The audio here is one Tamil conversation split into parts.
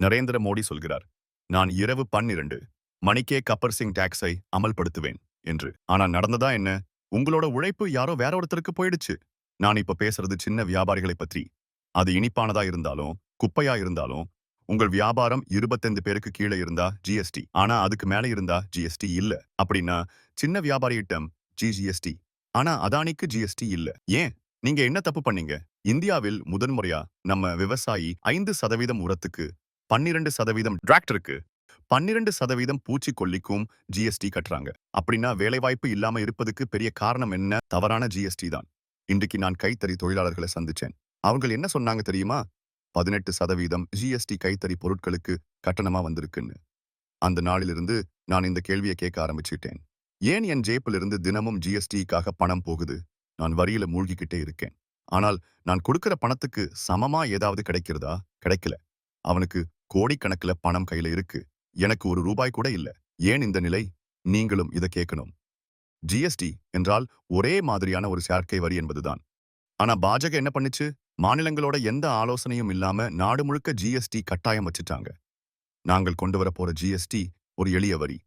நரேந்திர மோடி சொல்கிறார் நான் இரவு பன்னிரண்டு மணிக்கே கப்பர் சிங் டாக்ஸை அமல்படுத்துவேன் என்று. ஆனா நடந்ததா என்ன? உங்களோட உழைப்பு யாரோ வேற ஒருத்தருக்கு போயிடுச்சு. நான் இப்ப பேசுறது சின்ன வியாபாரிகளை பற்றி. அது இனிப்பானதா இருந்தாலும் குப்பையா இருந்தாலும் உங்கள் வியாபாரம் இருபத்தைந்து பேருக்கு கீழே இருந்தா ஜிஎஸ்டி ஆனா அதுக்கு மேல இருந்தா ஜிஎஸ்டி இல்ல. அப்படின்னா சின்ன வியாபாரியிட்டம் ஜிஜிஎஸ்டி ஆனா அதானிக்கு ஜிஎஸ்டி இல்ல. ஏன்? நீங்க என்ன தப்பு பண்ணீங்க? இந்தியாவில் முதன்முறையா நம்ம விவசாயி ஐந்து சதவீதம் உரத்துக்கு பன்னிரண்டு சதவீதம் டிராக்டருக்கு பன்னிரண்டு சதவீதம் பூச்சிக்கொல்லிக்கும் ஜிஎஸ்டி கட்டுறாங்க. அப்படின்னா வேலைவாய்ப்பு இல்லாம இருப்பதுக்கு பெரிய காரணம் என்ன? தவறான ஜிஎஸ்டி தான். இன்றைக்கு நான் கைத்தறி தொழிலாளர்களை சந்திச்சேன். அவங்க என்ன சொன்னாங்க தெரியுமா? பதினெட்டு சதவீதம் ஜிஎஸ்டி கைத்தறி பொருட்களுக்கு கட்டணமா வந்திருக்குன்னு. அந்த நாளிலிருந்து நான் இந்த கேள்வியை கேட்க ஆரம்பிச்சுட்டேன். ஏன் என் ஜேப்பிலிருந்து தினமும் ஜிஎஸ்டிக்காக பணம் போகுது? நான் வரியில மூழ்கிக்கிட்டே இருக்கேன். ஆனால் நான் கொடுக்கிற பணத்துக்கு சமமா ஏதாவது கிடைக்கிறதா? கிடைக்கல. அவனுக்கு கோடிக்கணக்குல பணம் கையில இருக்கு. எனக்கு ஒரு ரூபாய் கூட இல்ல. ஏன் இந்த நிலை? நீங்களும் இதை கேட்கணும் ஜிஎஸ்டி என்றால் ஒரே மாதிரியான ஒரு சேர்க்கை வரி என்பதுதான். ஆனா பாஜக என்ன பண்ணுச்சு? மாநிலங்களோட எந்த ஆலோசனையும் இல்லாம நாடு முழுக்க ஜிஎஸ்டி கட்டாயம் வச்சுட்டாங்க. நாங்கள் கொண்டு வர போற ஜிஎஸ்டி ஒரு எளிய வரி.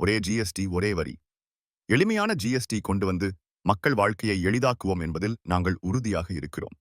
ஒரே ஜிஎஸ்டி ஒரே வரி. எளிமையான ஜிஎஸ்டி கொண்டு வந்து மக்கள் வாழ்க்கையை எளிதாக்குவோம் என்பதில் நாங்கள் உறுதியாக இருக்கிறோம்.